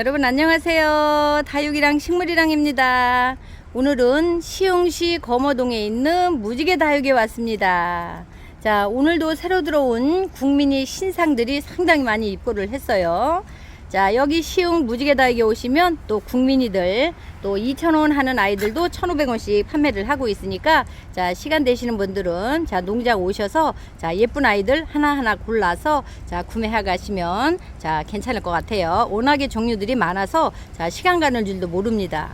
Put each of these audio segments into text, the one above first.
여러분 안녕하세요. 다육이랑 식물이랑입니다. 오늘은 시흥시 거머동에 있는 무지개 다육에 왔습니다. 자, 오늘도 새로 들어온 국민이 신상들이 상당히 많이 입고를 했어요. 자, 여기 시흥 무지개 다육에 오시면 또 국민이들 또 2,000원 하는 아이들도 1,500원씩 판매를 하고 있으니까 자, 시간 되시는 분들은 자, 농장 오셔서 자, 예쁜 아이들 하나하나 골라서 자, 구매해 가시면 자, 괜찮을 것 같아요. 워낙에 종류들이 많아서 자, 시간 가는 줄도 모릅니다.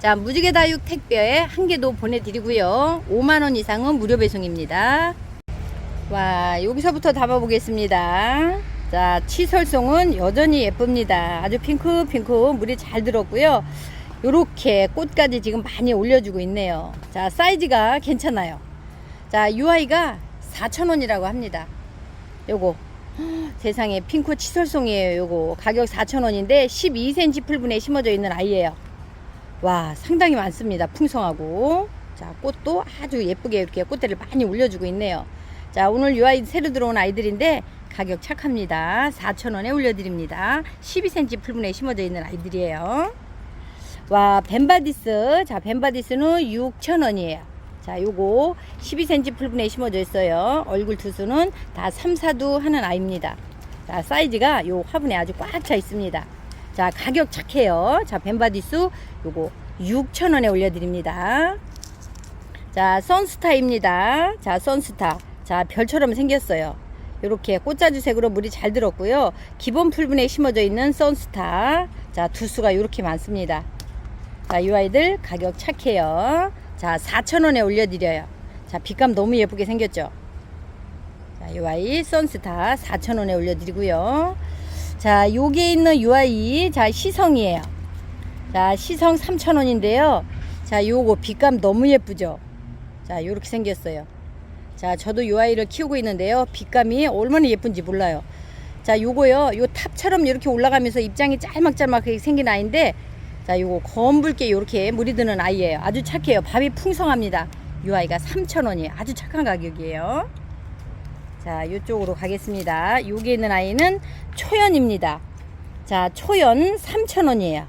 자, 무지개 다육 택배에 한 개도 보내드리고요. 5만원 이상은 무료 배송입니다. 와, 여기서부터 담아 보겠습니다. 자, 치설송은 여전히 예쁩니다. 아주 핑크핑크 물이 잘 들었고요. 요렇게 꽃까지 지금 많이 올려주고 있네요. 자, 사이즈가 괜찮아요. 자, UI가 4,000원이라고 합니다. 요거. 헉, 세상에 핑크 치설송이에요. 요거. 가격 4,000원인데 12cm 풀분에 심어져 있는 아이예요. 와, 상당히 많습니다. 풍성하고. 자, 꽃도 아주 예쁘게 이렇게 꽃대를 많이 올려주고 있네요. 자, 오늘 UI 새로 들어온 아이들인데 가격 착합니다. 4,000원에 올려드립니다. 12cm 풀분에 심어져 있는 아이들이에요. 와, 벤바디스. 자, 벤바디스는 6,000원이에요. 자, 요거 12cm 풀분에 심어져 있어요. 얼굴 투수는 다 3, 4두 하는 아이입니다. 자, 사이즈가 요 화분에 아주 꽉 차 있습니다. 자, 가격 착해요. 자, 벤바디스 요거 6,000원에 올려드립니다. 자, 선스타입니다. 자, 선스타. 자, 별처럼 생겼어요. 이렇게 꽃자주색으로 물이 잘 들었고요. 기본 풀분에 심어져 있는 선스타. 자, 두수가 이렇게 많습니다. 자, 이 아이들 가격 착해요. 자, 4,000원에 올려드려요. 자, 빛감 너무 예쁘게 생겼죠? 자, 이 아이 선스타 4,000원에 올려드리고요. 자, 여기에 있는 이 아이, 자, 시성이에요. 자, 시성 3,000원인데요. 자, 요거 빛감 너무 예쁘죠? 자, 요렇게 생겼어요. 자, 저도 요 아이를 키우고 있는데요. 빛감이 얼마나 예쁜지 몰라요. 자, 요거요. 요 탑처럼 이렇게 올라가면서 입장이 짤막짤막하게 생긴 아이인데, 자, 요거 검붉게 요렇게 물이 드는 아이예요. 아주 착해요. 밥이 풍성합니다. 요 아이가 3,000원이에요. 아주 착한 가격이에요. 자, 요쪽으로 가겠습니다. 여기 있는 아이는 초연입니다. 자, 초연 3,000원이에요.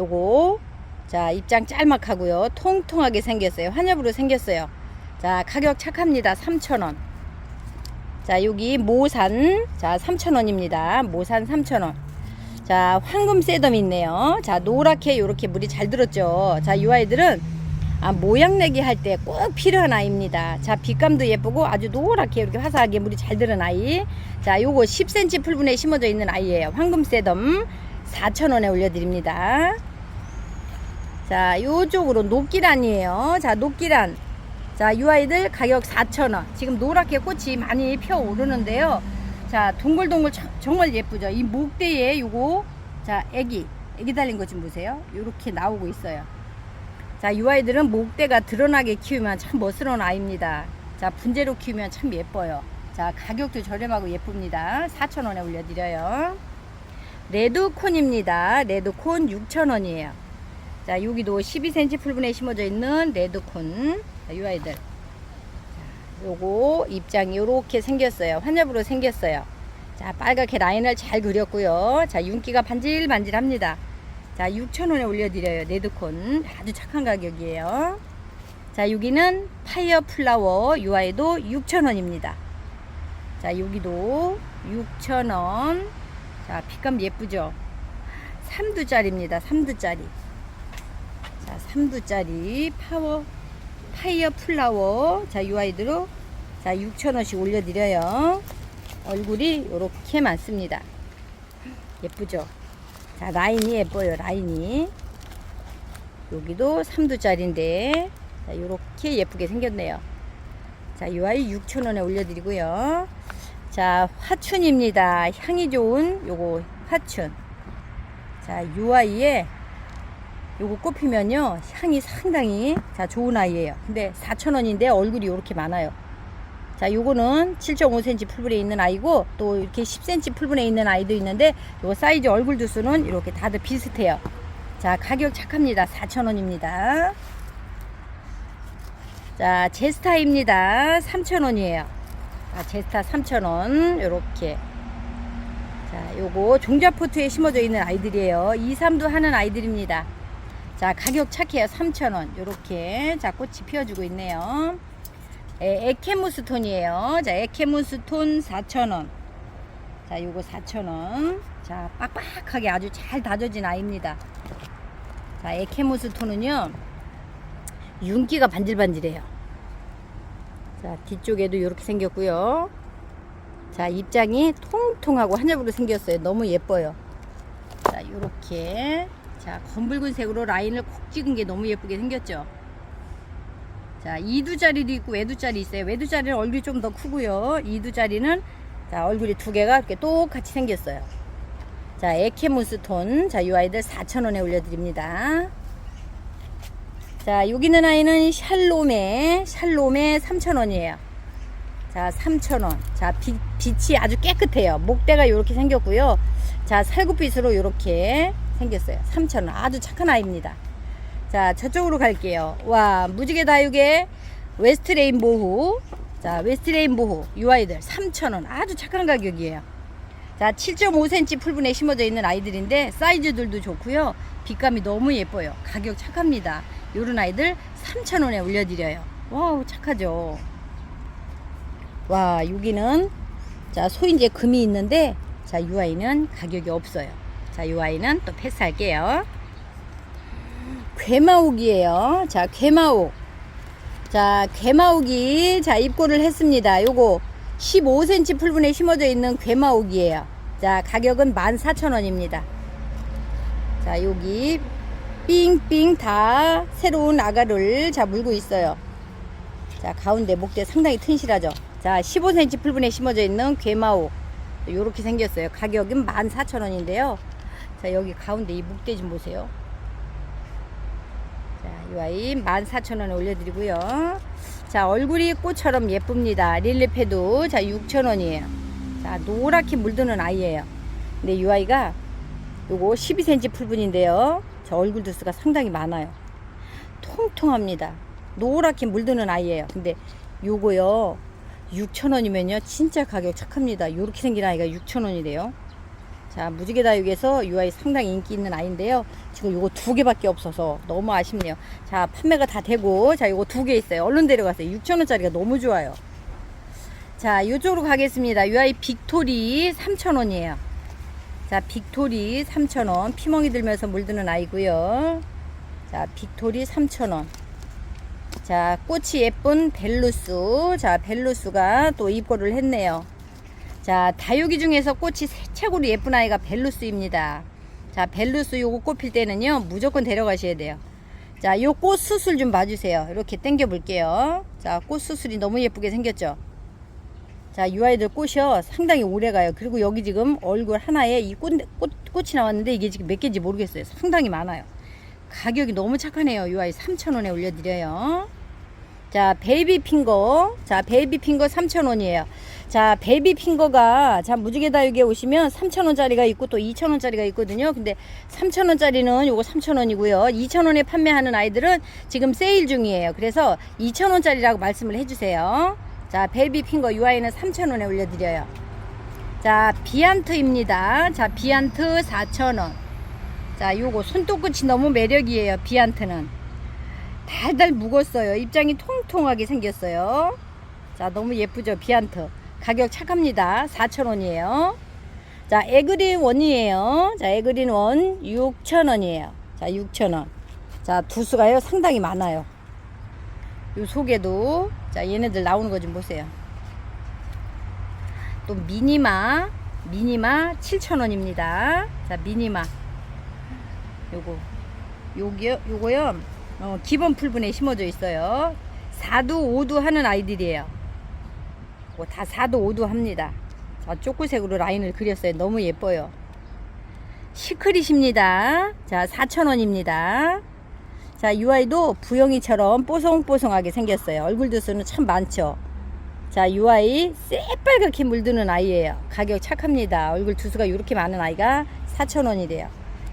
요거, 자, 입장 짤막하고요. 통통하게 생겼어요. 환엽으로 생겼어요. 자, 가격 착합니다. 3,000원. 자, 여기 모산. 자, 3,000원입니다. 모산 3,000원. 자, 황금 셋덤 있네요. 자, 노랗게 요렇게 물이 잘 들었죠. 자, 이 아이들은 아, 모양 내기 할 때 꼭 필요한 아이입니다. 자, 빛감도 예쁘고 아주 노랗게 이렇게 화사하게 물이 잘 들은 아이. 자, 요거 10cm 풀분에 심어져 있는 아이예요. 황금 셋덤 4,000원에 올려드립니다. 자, 요쪽으로 녹기란이에요. 자, 녹기란. 자, 이 아이들 가격 4,000원. 지금 노랗게 꽃이 많이 피어 오르는데요. 자, 동글동글 참- 정말 예쁘죠. 이 목대에 요거, 자, 애기, 애기 달린 것좀 보세요. 요렇게 나오고 있어요. 자, 이 아이들은 목대가 드러나게 키우면 참 멋스러운 아이입니다. 자, 분재로 키우면 참 예뻐요. 자, 가격도 저렴하고 예쁩니다. 4,000원에 올려드려요. 레드콘입니다. 레드콘 6,000원이에요. 자, 여기도 12cm 풀분에 심어져 있는 레드콘. 자, 이 아이들. 자, 요거 입장이 요렇게 생겼어요. 환엽으로 생겼어요. 자, 빨갛게 라인을 잘 그렸고요. 자, 윤기가 반질반질합니다. 자, 6,000원에 올려드려요. 레드콘. 아주 착한 가격이에요. 자, 여기는 파이어 플라워. 이 아이도 6,000원입니다. 자, 여기도 6,000원. 자, 빛감 예쁘죠? 3두짜리입니다. 3두짜리. 자, 3두짜리 파워 파이어 플라워. 자, 이 아이들로 자, 6,000원씩 올려드려요. 얼굴이 이렇게 많습니다. 예쁘죠? 자, 라인이 예뻐요. 라인이. 여기도 3두짜리인데 자, 이렇게 예쁘게 생겼네요. 자, 이 아이 6,000원에 올려드리고요. 자, 화춘입니다. 향이 좋은 요거 화춘. 자, 이 아이에 요거 꼽히면요 향이 상당히 자 좋은 아이예요. 근데 4,000원인데 얼굴이 이렇게 많아요. 자 요거는 7.5cm 풀분에 있는 아이고 또 이렇게 10cm 풀분에 있는 아이도 있는데 요 사이즈 얼굴 두수는 이렇게 다들 비슷해요. 자 가격 착합니다. 4,000원입니다. 자 제스타입니다. 3,000원이에요. 자 제스타 3,000원 요렇게. 자, 요거 종자포트에 심어져 있는 아이들이에요. 2, 3도 하는 아이들입니다. 자, 가격 착해요. 3,000원. 요렇게 자, 꽃이 피어주고 있네요. 에, 에케무스톤이에요. 자, 에케무스톤 4,000원. 자, 요거 4,000원. 자, 빡빡하게 아주 잘 다져진 아이입니다. 자, 에케무스톤은요. 윤기가 반질반질해요. 자, 뒤쪽에도 이렇게 생겼고요. 자, 입장이 통통하고 하늘으로 생겼어요. 너무 예뻐요. 자, 요렇게. 자, 검붉은색으로 라인을 콕 찍은 게 너무 예쁘게 생겼죠. 자, 이두짜리도 있고 외두짜리 있어요. 외두짜리는 얼굴이 좀 더 크고요. 이두짜리는 자, 얼굴이 두 개가 이렇게 똑같이 생겼어요. 자, 에케무스톤. 자, 이 아이들 4,000원에 올려드립니다. 자, 여기 있는 아이는 샬롬에, 샬롬에 3,000원이에요. 자, 3,000원. 자, 빛, 빛이 아주 깨끗해요. 목대가 이렇게 생겼고요. 자, 살구빛으로 이렇게 생겼어요. 3,000원. 아주 착한 아이입니다. 자, 저쪽으로 갈게요. 와, 무지개 다육의 웨스트 레인보우. 자, 웨스트 레인보우. 이 아이들 3,000원. 아주 착한 가격이에요. 자, 7.5cm 풀분에 심어져 있는 아이들인데 사이즈들도 좋고요. 빛감이 너무 예뻐요. 가격 착합니다. 요런 아이들 3,000원에 올려드려요. 와우, 착하죠. 와, 여기는 자, 소인제 금이 있는데 자, 이 아이는 가격이 없어요. 자, 이 아이는 또 패스할게요. 괴마옥이에요. 자, 괴마옥. 자, 괴마옥이 자, 입고를 했습니다. 요거 15cm 풀분에 심어져 있는 괴마옥이에요. 자, 가격은 14,000원입니다. 자, 여기 삥삥 다 새로운 아가를 자 물고 있어요. 자, 가운데 목대 상당히 튼실하죠. 자, 15cm 풀분에 심어져 있는 괴마옥. 요렇게 생겼어요. 가격은 14,000원인데요. 자, 여기 가운데 이 목대 좀 보세요. 자, 이 아이 14,000원에 올려드리고요. 자, 얼굴이 꽃처럼 예쁩니다. 릴리패도 자, 6,000원이에요. 자, 노랗게 물드는 아이예요. 근데 이 아이가 요거 12cm 풀분인데요. 저 얼굴 두수가 상당히 많아요. 통통합니다. 노랗게 물드는 아이예요. 근데 요거요. 6,000원이면요. 진짜 가격 착합니다. 요렇게 생긴 아이가 6,000원이래요. 자, 무지개 다육에서 이 아이 상당히 인기 있는 아이인데요. 지금 요거 두 개밖에 없어서 너무 아쉽네요. 자, 판매가 다 되고, 자, 요거 두 개 있어요. 얼른 데려가세요. 6,000원짜리가 너무 좋아요. 자, 요쪽으로 가겠습니다. 이 아이 빅토리 3,000원이에요. 자, 빅토리 3,000원. 피멍이 들면서 물드는 아이고요. 자, 빅토리 3,000원. 자, 꽃이 예쁜 벨루스. 자, 벨루스가 또 입고를 했네요. 자, 다육이 중에서 꽃이 최고로 예쁜 아이가 벨루스입니다. 자, 벨루스 요거 꽃 필 때는요, 무조건 데려가셔야 돼요. 자, 요 꽃 수술 좀 봐주세요. 이렇게 당겨 볼게요. 자, 꽃 수술이 너무 예쁘게 생겼죠? 자, 이 아이들 꽃이요, 상당히 오래 가요. 그리고 여기 지금 얼굴 하나에 이 꽃, 꽃, 꽃이 나왔는데 이게 지금 몇 개인지 모르겠어요. 상당히 많아요. 가격이 너무 착하네요. 이 아이 3,000원에 올려드려요. 자, 베이비 핑거. 자, 베이비 핑거 3,000원이에요. 자, 베이비 핑거가 자, 무지개 다육에 오시면 3,000원짜리가 있고 또 2,000원짜리가 있거든요. 근데 3,000원짜리는 요거 3,000원이고요. 2,000원에 판매하는 아이들은 지금 세일 중이에요. 그래서 2,000원짜리라고 말씀을 해 주세요. 자, 베이비 핑거 이 아이는 3,000원에 올려 드려요. 자, 비안트입니다. 자, 비안트 4,000원. 자, 요거 손톱끝이 너무 매력이에요. 비안트는. 달달 묵었어요. 입장이 통통하게 생겼어요. 자, 너무 예쁘죠? 비안트. 가격 착합니다. 4,000원이에요. 자, 에그린 원이에요. 자, 에그린 원 6,000원이에요. 자, 6,000원. 자, 두수가요. 상당히 많아요. 요 속에도 자, 얘네들 나오는 거 좀 보세요. 또 미니마 미니마 7,000원입니다. 자, 미니마. 요거 요기요 요거요. 어, 기본 풀분에 심어져 있어요. 4두 5두 하는 아이들이에요. 뭐다 4두 5두 합니다. 자, 쪼꾸색으로 라인을 그렸어요. 너무 예뻐요. 시크릿입니다. 자, 4,000원입니다. 자, 이 아이도 부영이처럼 뽀송뽀송하게 생겼어요. 얼굴 두수는 참 많죠. 자, 이 아이 새빨갛게 물드는 아이예요. 가격 착합니다. 얼굴 두수가 이렇게 많은 아이가 4,000원이래요.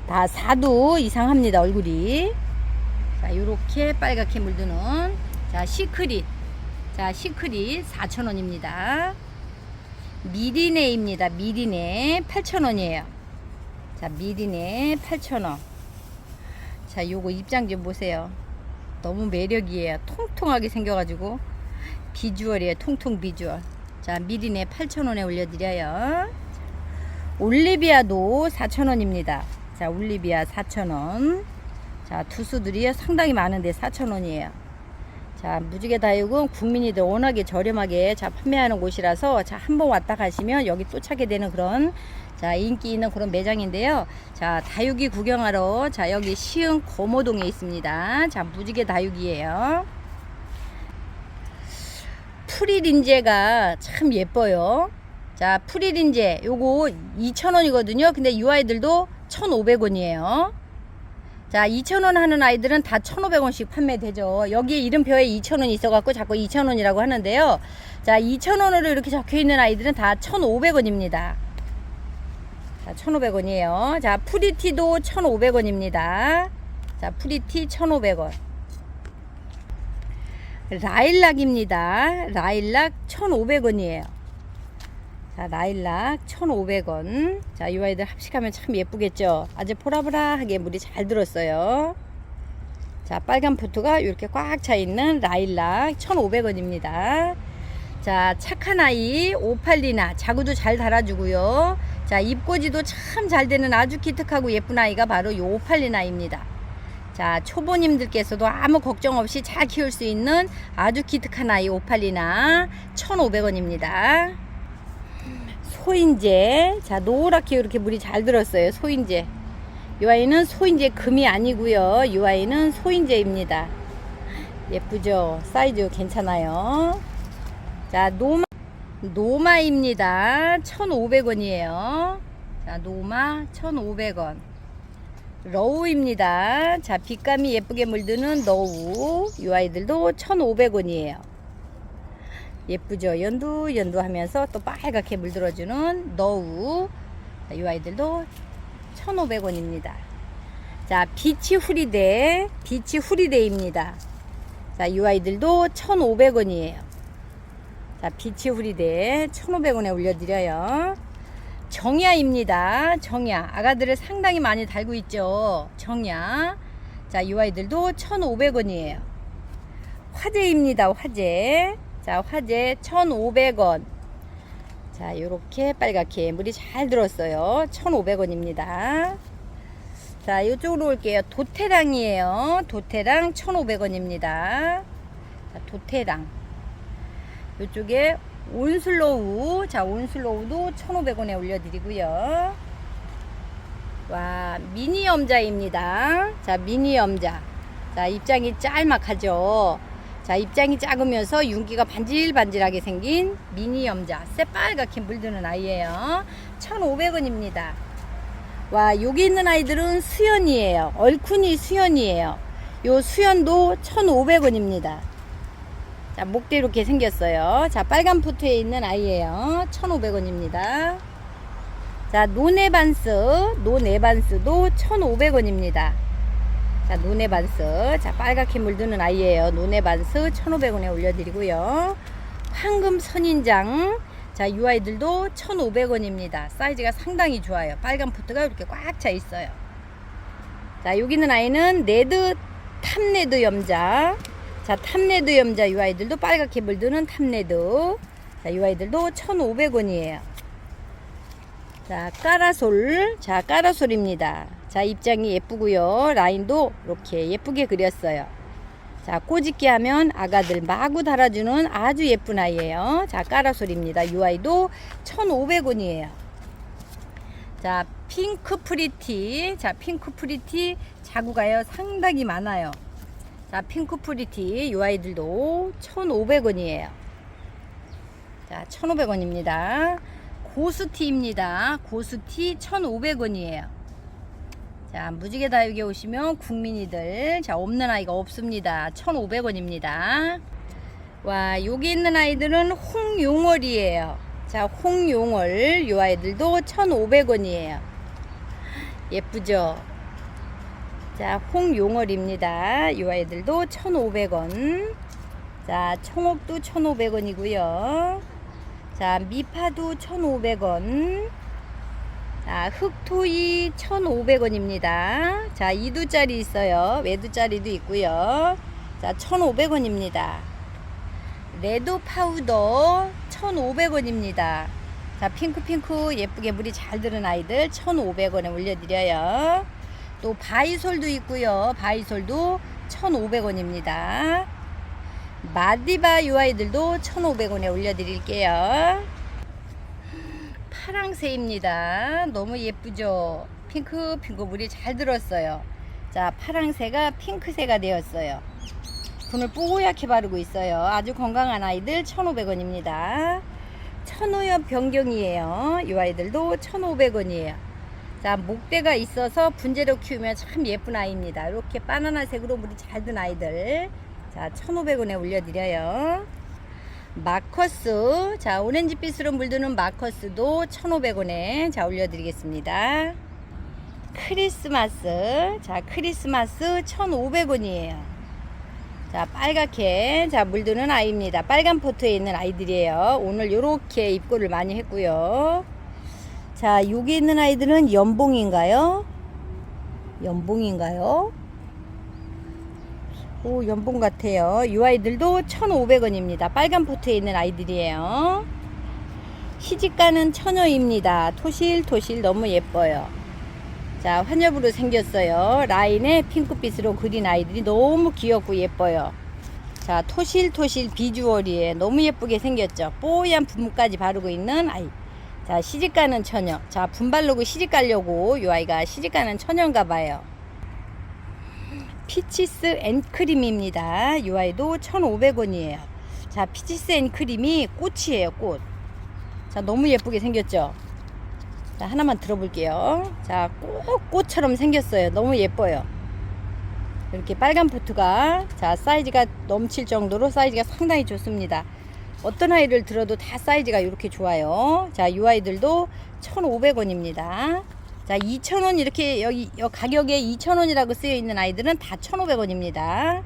다 4두 이상 합니다. 얼굴이. 자, 이렇게 빨갛게 물드는 자, 시크릿. 자, 시크릿 4,000원입니다. 미리네입니다. 미리네 8,000원이에요. 자, 미리네 8,000원. 자, 요거 입장 좀 보세요. 너무 매력이에요. 통통하게 생겨가지고 비주얼이에요. 통통 비주얼. 자, 미리네 8,000원에 올려드려요. 올리비아도 4,000원입니다. 자, 올리비아 4,000원. 자, 두수들이 상당히 많은데 4,000원이에요. 자, 무지개 다육은 국민이들 워낙에 저렴하게 자, 판매하는 곳이라서 자, 한번 왔다 가시면 여기 또 찾게 되는 그런 자, 인기 있는 그런 매장인데요. 자, 다육이 구경하러 자, 여기 시흥 거모동에 있습니다. 자, 무지개 다육이에요. 프리린제가 참 예뻐요. 자, 프리린제 요거 2,000원이거든요. 근데 이 아이들도 1,500원이에요. 자, 2,000원 하는 아이들은 다 1,500원씩 판매되죠. 여기에 이름표에 2,000원 있어갖고 자꾸 2,000원이라고 하는데요. 자, 2,000원으로 이렇게 적혀 있는 아이들은 다 1,500원입니다. 자, 1,500원이에요. 자, 프리티도 1,500원입니다. 자, 프리티 1,500원. 라일락입니다. 라일락 1,500원이에요. 자, 라일락 1,500원. 자, 이 아이들 합식하면 참 예쁘겠죠? 아주 보라보라하게 물이 잘 들었어요. 자, 빨간 포트가 이렇게 꽉 차 있는 라일락 1,500원입니다. 자, 착한 아이 오팔리나 자구도 잘 달아주고요. 자, 입꼬지도 참 잘 되는 아주 기특하고 예쁜 아이가 바로 이 오팔리나입니다. 자, 초보님들께서도 아무 걱정 없이 잘 키울 수 있는 아주 기특한 아이 오팔리나 1,500원입니다. 소인제. 자, 노랗게 이렇게 물이 잘 들었어요. 소인제. 이 아이는 소인제 금이 아니고요. 이 아이는 소인제입니다. 예쁘죠? 사이즈 괜찮아요. 자, 노마 노마입니다. 1,500원이에요. 자, 노마 1,500원. 러우입니다. 자, 빛감이 예쁘게 물드는 너우. 이 아이들도 1,500원이에요. 예쁘죠? 연두 연두 하면서 또 빨갛게 물들어주는 너우. 자, 이 아이들도 1,500원입니다. 자, 비치 후리대. 비치 후리대입니다. 자, 이 아이들도 1,500원이에요. 자, 비치 후리대 1,500원에 올려드려요. 정야입니다. 정야. 아가들을 상당히 많이 달고 있죠. 정야. 자, 이 아이들도 1,500원이에요. 화재입니다. 화재. 자, 화재 1,500원. 자, 요렇게 빨갛게 물이 잘 들었어요. 1,500원입니다. 자, 이쪽으로 올게요. 도태랑이에요. 도태랑 1,500원입니다. 자, 도태랑. 이쪽에 온슬로우. 자, 온슬로우도 1,500원에 올려드리고요. 와, 미니 염자입니다. 자, 미니 염자. 자, 입장이 짤막하죠. 자, 입장이 작으면서 윤기가 반질반질하게 생긴 미니 염자. 새빨갛게 물드는 아이예요. 1,500원입니다. 와, 여기 있는 아이들은 수연이에요. 얼큰이 수연이에요. 요 수연도 1,500원입니다. 자, 목대 이렇게 생겼어요. 자, 빨간 포트에 있는 아이예요. 1,500원입니다. 자, 노네반스, 노네반스도 1,500원입니다. 자, 노네반스. 자, 빨갛게 물드는 아이예요. 노네반스 1,500원에 올려드리고요. 황금 선인장. 자, 이 아이들도 1,500원입니다. 사이즈가 상당히 좋아요. 빨간 포트가 이렇게 꽉 차 있어요. 자, 여기 있는 아이는 레드 탑레드 염자. 자, 탑레드 염자 이 아이들도 빨갛게 물드는 탑레드. 자, 이 아이들도 1,500원이에요. 자, 까라솔. 자, 까라솔입니다. 자, 입장이 예쁘고요. 라인도 이렇게 예쁘게 그렸어요. 자, 꼬집기 하면 아가들 마구 달아주는 아주 예쁜 아이예요. 자, 까라솔입니다. 이 아이도 1,500원이에요. 자, 핑크 프리티. 자, 핑크 프리티 자구가요. 상당히 많아요. 자, 핑크 프리티. 이 아이들도 1,500원이에요. 자, 1,500원입니다. 고스티입니다. 고스티 1,500원이에요. 자, 무지개 다육에 오시면 국민이들 자, 없는 아이가 없습니다. 1,500원입니다. 와, 여기 있는 아이들은 홍용월이에요. 자, 홍용월 요 아이들도 1,500원이에요. 예쁘죠? 자, 홍용월입니다. 요 아이들도 1,500원. 자, 청옥도 1,500원이고요. 자, 미파도 1,500원. 자, 흑토이 1,500원입니다. 자, 2두짜리 있어요. 외두짜리도 있고요. 자, 1,500원입니다. 레드 파우더 1,500원입니다. 자, 핑크핑크 예쁘게 물이 잘 들은 아이들 1,500원에 올려드려요. 또 바이솔도 있고요. 바이솔도 1,500원입니다. 마디바 유 아이들도 1,500원에 올려드릴게요. 파랑새입니다. 너무 예쁘죠? 핑크 핑크 물이 잘 들었어요. 자, 파랑새가 핑크새가 되었어요. 분을 뽀얗게 바르고 있어요. 아주 건강한 아이들 1,500원입니다. 천오엽 변경이에요. 이 아이들도 1,500원이에요. 자, 목대가 있어서 분재로 키우면 참 예쁜 아이입니다. 이렇게 바나나색으로 물이 잘 든 아이들. 자, 1,500원에 올려드려요. 마커스. 자, 오렌지빛으로 물드는 마커스도 1,500원에 자, 올려드리겠습니다. 크리스마스. 자, 크리스마스 1,500원이에요. 자, 빨갛게 자 물드는 아이입니다. 빨간 포트에 있는 아이들이에요. 오늘 요렇게 입고를 많이 했고요. 자, 여기 있는 아이들은 연봉인가요? 연봉인가요? 오, 연봉 같아요. 이 아이들도 1,500원입니다. 빨간 포트에 있는 아이들이에요. 시집가는 처녀입니다. 토실토실 너무 예뻐요. 자, 환엽으로 생겼어요. 라인에 핑크빛으로 그린 아이들이 너무 귀엽고 예뻐요. 자, 토실토실 비주얼이에 너무 예쁘게 생겼죠. 뽀얀 분무까지 바르고 있는 아이. 자, 시집가는 처녀. 자, 분발르고 시집가려고 이 아이가 시집가는 처녀인가 봐요. 피치스 앤크림입니다. 이 아이도 1,500원이에요. 자, 피치스 앤크림이 꽃이에요, 꽃. 자, 너무 예쁘게 생겼죠? 자, 하나만 들어볼게요. 자, 꼭 꽃처럼 생겼어요. 너무 예뻐요. 이렇게 빨간 포트가 자, 사이즈가 넘칠 정도로 사이즈가 상당히 좋습니다. 어떤 아이를 들어도 다 사이즈가 이렇게 좋아요. 자, 이 아이들도 1,500원입니다. 자, 2,000원 이렇게 여기 여 가격에 2,000원이라고 쓰여 있는 아이들은 다 1,500원입니다.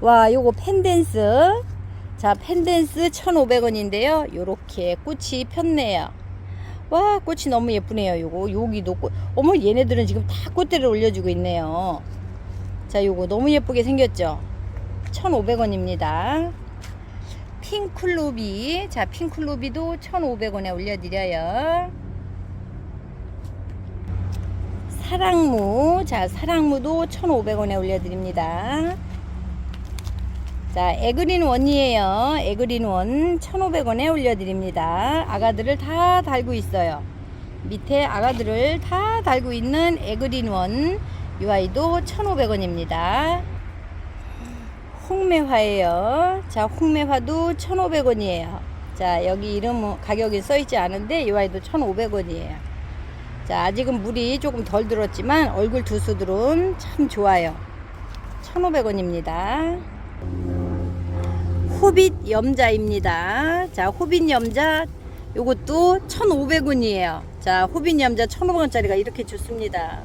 와, 요거 펜댄스. 자, 펜댄스 1,500원인데요. 요렇게 꽃이 폈네요. 와 꽃이 너무 예쁘네요 요거 여기도 꽃 어머 얘네들은 지금 다 꽃대를 올려주고 있네요 자 요거 너무 예쁘게 생겼죠 1500원입니다 핑클루비 자 핑클루비도 1500원에 올려드려요 사랑무 자 사랑무도 1500원에 올려드립니다 자, 에그린 원이에요. 에그린 원 1,500원에 올려드립니다. 아가들을 다 달고 있어요. 밑에 아가들을 다 달고 있는 에그린 원. 이 아이도 1,500원입니다. 홍매화예요. 자, 홍매화도 1,500원이에요. 자, 여기 이름 가격이 써 있지 않은데 이 아이도 1,500원이에요. 자, 아직은 물이 조금 덜 들었지만 얼굴 두수들은 참 좋아요. 1,500원입니다. 호빗 염자입니다. 자, 호빗 염자 요것도 1,500원이에요. 자, 호빗 염자 1,500원짜리가 이렇게 좋습니다.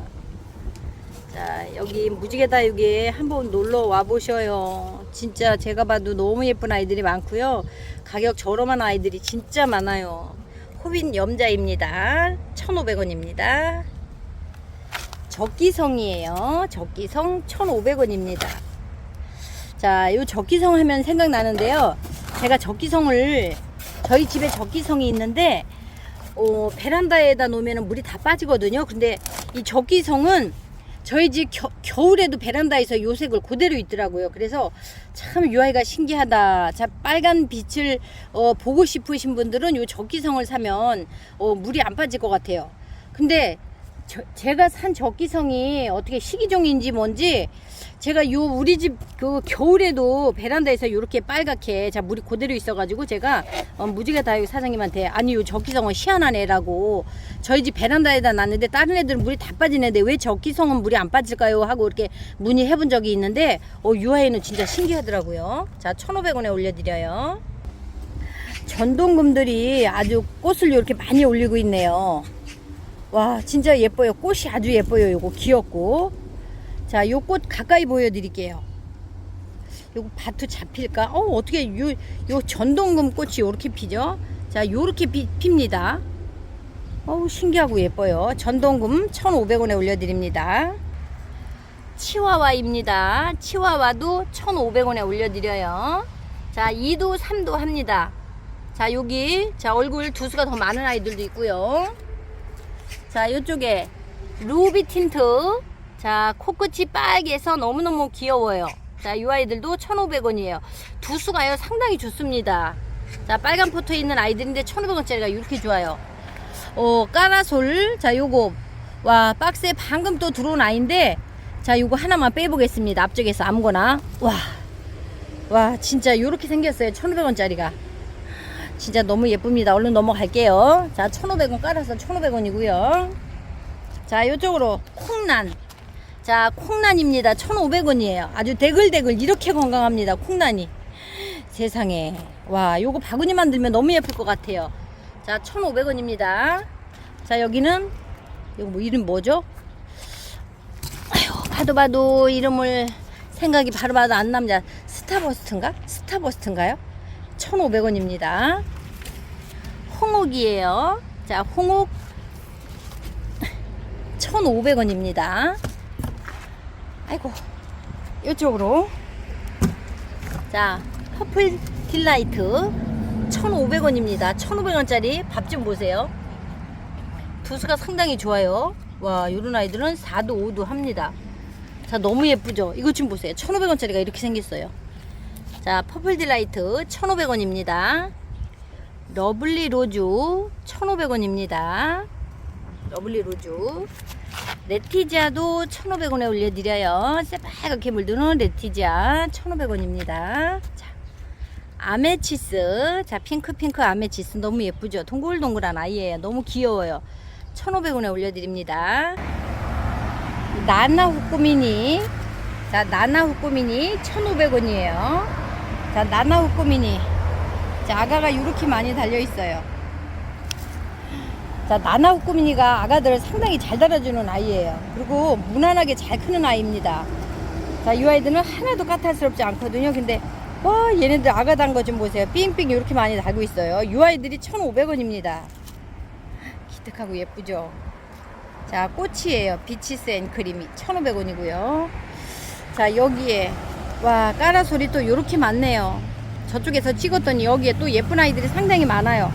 자, 여기 무지개 다육에 한번 놀러 와 보셔요. 진짜 제가 봐도 너무 예쁜 아이들이 많고요. 가격 저렴한 아이들이 진짜 많아요. 호빗 염자입니다. 1,500원입니다. 적기성이에요. 적기성 1,500원입니다. 자, 요 적기성 하면 생각나는데요. 제가 적기성을 저희 집에 적기성이 있는데 어, 베란다에다 놓으면 물이 다 빠지거든요. 근데 이 적기성은 저희 집 겨, 겨울에도 베란다에서 요 색을 그대로 있더라고요. 그래서 참이 아이가 신기하다. 자, 빨간 빛을 어, 보고 싶으신 분들은 요 적기성을 사면 어, 물이 안 빠질 것 같아요. 근데 저, 제가 산 적기성이 어떻게 식이종인지 뭔지 제가 요 우리 집 그 겨울에도 베란다에서 이렇게 빨갛게 자 물이 그대로 있어가지고 제가 어, 무지개 다육 사장님한테 아니 요 적기성은 희한한 애라고 저희 집 베란다에다 놨는데 다른 애들은 물이 다 빠지는데 왜 적기성은 물이 안 빠질까요? 하고 이렇게 문의해본 적이 있는데 어, 요 아이는 진짜 신기하더라고요. 자 1500원에 올려드려요. 전동금들이 아주 꽃을 이렇게 많이 올리고 있네요 와 진짜 예뻐요 꽃이 아주 예뻐요 요거 귀엽고 자 요 꽃 가까이 보여드릴게요 요거 밭도 잡힐까 어 어떻게 요, 요 전동금 꽃이 요렇게 피죠 자, 요렇게 피, 핍니다. 어우, 신기하고 예뻐요. 전동금 1,500원에 올려드립니다. 치와와입니다. 치와와도 1,500원에 올려드려요. 자, 2도, 3도 합니다. 자, 여기, 자, 얼굴 두수가 더 많은 아이들도 있고요. 자, 이쪽에 루비 틴트. 자, 코끝이 빨개서 너무너무 귀여워요. 자, 이 아이들도 1,500원이에요. 두 수가요, 상당히 좋습니다. 자, 빨간 포토에 있는 아이들인데 1,500원짜리가 이렇게 좋아요. 어, 까라솔. 자, 요거. 와, 박스에 방금 또 들어온 아이인데, 자, 요거 하나만 빼보겠습니다. 앞쪽에서 아무거나. 와. 와, 진짜 요렇게 생겼어요. 1,500원짜리가. 진짜 너무 예쁩니다. 얼른 넘어갈게요. 자, 1,500원 깔아서 1,500원이고요. 자, 요쪽으로 콩난. 자, 콩난입니다. 1,500원이에요. 아주 대글대글 이렇게 건강합니다. 콩난이. 세상에. 와, 요거 바구니 만들면 너무 예쁠 것 같아요. 자, 1,500원입니다. 자, 여기는 이거 뭐 이름 뭐죠? 아유, 봐도 봐도 이름을 생각이 바로 봐도 안 납니다. 스타버스트인가? 스타버스트인가요? 1,500원입니다. 홍옥이에요. 자, 홍옥 1,500원입니다. 아이고, 이쪽으로. 자, 퍼플 딜라이트 1,500원입니다. 1,500원짜리 밥 좀 보세요. 두수가 상당히 좋아요. 와, 요런 아이들은 4도, 5도 합니다. 자, 너무 예쁘죠? 이것 좀 보세요. 1,500원짜리가 이렇게 생겼어요. 자, 퍼플 딜라이트 1,500원입니다. 러블리 로즈 1,500원입니다. 러블리 로즈. 레티지아도 1,500원에 올려드려요. 새빨갛게 물드는 레티지아 1,500원입니다. 자, 아메치스. 자, 핑크핑크 아메치스 너무 예쁘죠? 동글동글한 아이예요. 너무 귀여워요. 1,500원에 올려드립니다. 나나 후꾸미니. 자, 나나 후꾸미니 1,500원이에요. 자, 나나 후꾸미니. 자, 아가가 이렇게 많이 달려있어요. 자, 나나 후꾸미니가 아가들을 상당히 잘 달아주는 아이예요. 그리고 무난하게 잘 크는 아이입니다. 자, 이 아이들은 하나도 까탈스럽지 않거든요. 근데, 와, 얘네들 아가 단 거 좀 보세요. 삥삥 이렇게 많이 달고 있어요. 이 아이들이 1,500원입니다. 기특하고 예쁘죠? 자, 꽃이에요. 비치스 앤 크림이 1,500원이고요. 자, 여기에, 와, 까라솔이 또 이렇게 많네요. 저쪽에서 찍었더니 여기에 또 예쁜 아이들이 상당히 많아요.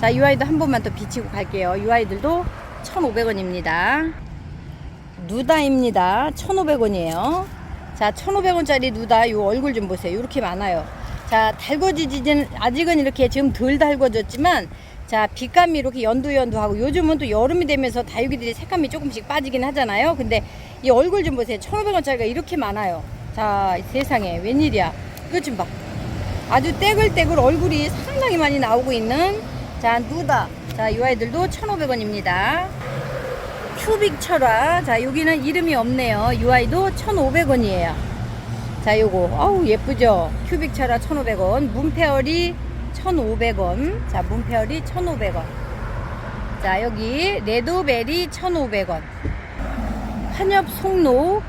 자, 이 아이도 한 번만 더 비치고 갈게요. 이 아이들도 1,500원입니다. 누다입니다. 1,500원이에요. 자, 1,500원짜리 누다 요 얼굴 좀 보세요. 이렇게 많아요. 자, 달궈지지는 아직은 이렇게 지금 덜 달궈졌지만 자, 빛감이 이렇게 연두연두하고 요즘은 또 여름이 되면서 다육이들이 색감이 조금씩 빠지긴 하잖아요. 근데 이 얼굴 좀 보세요. 1,500원짜리가 이렇게 많아요. 자, 세상에 웬일이야. 이것 좀 봐. 아주 떼글떼글 얼굴이 상당히 많이 나오고 있는 자, 누다. 자, 이 아이들도 1,500원입니다. 큐빅 철화. 자, 여기는 이름이 없네요. 이 아이도 1,500원이에요. 자, 요거. 아우, 예쁘죠? 큐빅 철화 1,500원. 문페어리 1,500원. 자, 문페어리 1,500원. 자, 여기 레드베리 1,500원. 환엽 송록.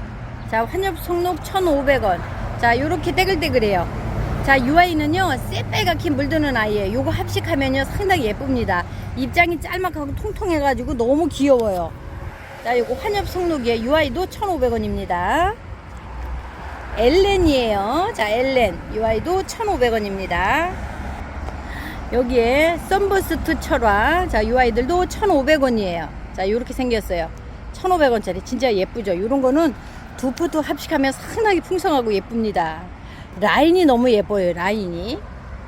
자, 환엽 송록 1,500원. 자, 요렇게 떼글떼글해요. 자, 이 아이는요, 새빨갛게 물드는 아이예요. 요거 합식하면요, 상당히 예쁩니다. 입장이 짤막하고 통통해가지고 너무 귀여워요. 자, 요거 환엽 성록이에요. 이 아이도 1,500원입니다. 엘렌이에요. 자, 엘렌. 이 아이도 1,500원입니다. 여기에 썬버스트 철화. 자, 이 아이들도 1,500원이에요. 자, 요렇게 생겼어요. 1,500원짜리. 진짜 예쁘죠? 요런 거는 두 포토 합식하면 상당히 풍성하고 예쁩니다. 라인이 너무 예뻐요, 라인이.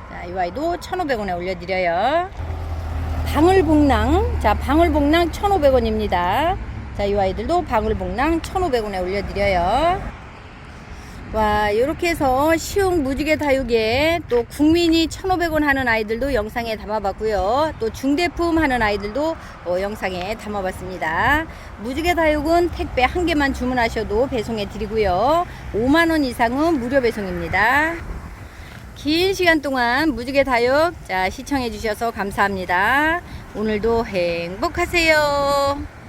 자, 이 아이도 1,500원에 올려드려요. 방울복랑. 자, 방울복랑 1,500원입니다. 자, 이 아이들도 방울복랑 1,500원에 올려드려요. 와, 이렇게 해서 시흥 무지개 다육에 또 국민이 1,500원 하는 아이들도 영상에 담아봤고요. 또 중대품 하는 아이들도 어, 영상에 담아봤습니다. 무지개 다육은 택배 한 개만 주문하셔도 배송해 드리고요. 5만원 이상은 무료 배송입니다. 긴 시간 동안 무지개 다육 자, 시청해 주셔서 감사합니다. 오늘도 행복하세요.